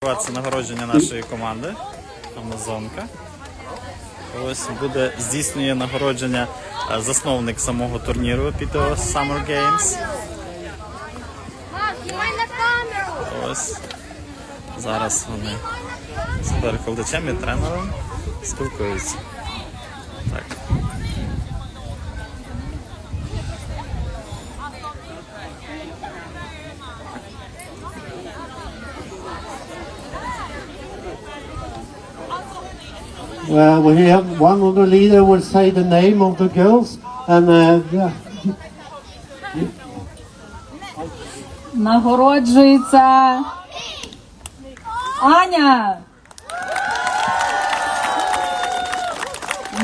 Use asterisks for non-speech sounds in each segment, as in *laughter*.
Це нагородження нашої команди Амазонка. Ось буде здійснює нагородження е, засновник самого турніру PTO Summer Games. Ось зараз вони з перекладачем і тренером спілкуються. Uh, we have one of the leader will say the name of the girls and uh, yeah. Нагороджується Аня.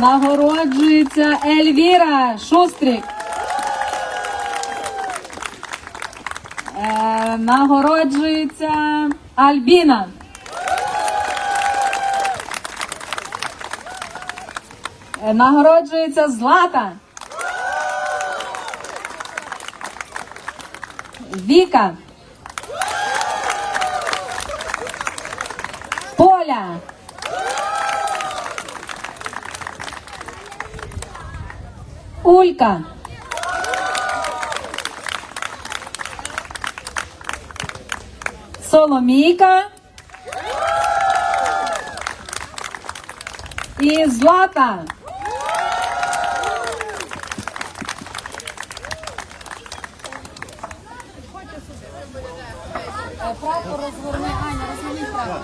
Нагороджується Ельвіра Шустрик. Е, нагороджується Альбіна. Нагороджується Злата. Віка. Поля. Улька. Соломійка. І Злата. Прапор розгорни, Аня, розгорни прапор.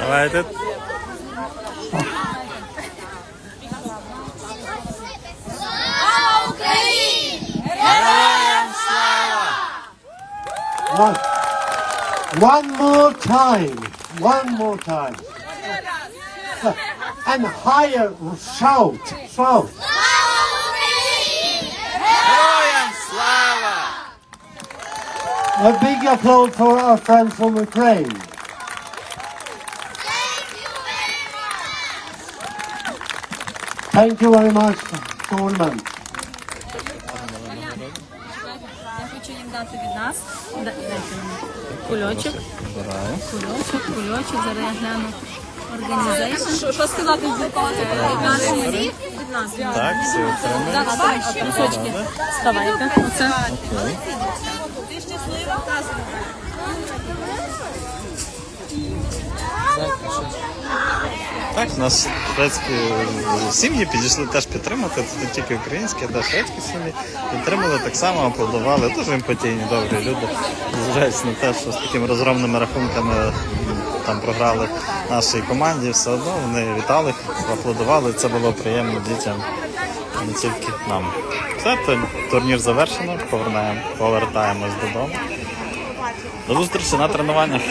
Давайте. Слава Україні! One, one more time, one more time, *laughs* and higher shout, shout. Слава Україні! Героям слава! A big applause for our friends from Ukraine. Thank you very much! Thank you very much, Solman. Я хочу їм дати від нас. Да- Дайте мені. Кульочок, кульочок, кульочок. Зараз я гляну. Організейшн. Що, сказати від нашої від нас? Так, всі отримали. Давай, трусочки. Вставайте. Оце. Так, у нас шведські сім'ї підійшли теж підтримати. Це не тільки українські, а й шведські сім'ї. Підтримали так само, аплодували. Дуже емпатійні, добрі люди. Зважаючи на те, що з такими розгромними рахунками там програли нашій команді, все одно вони вітали, аплодували. Це було приємно дітям, не тільки нам. Все, турнір завершено, повертаємось додому. До зустрічі на тренуваннях.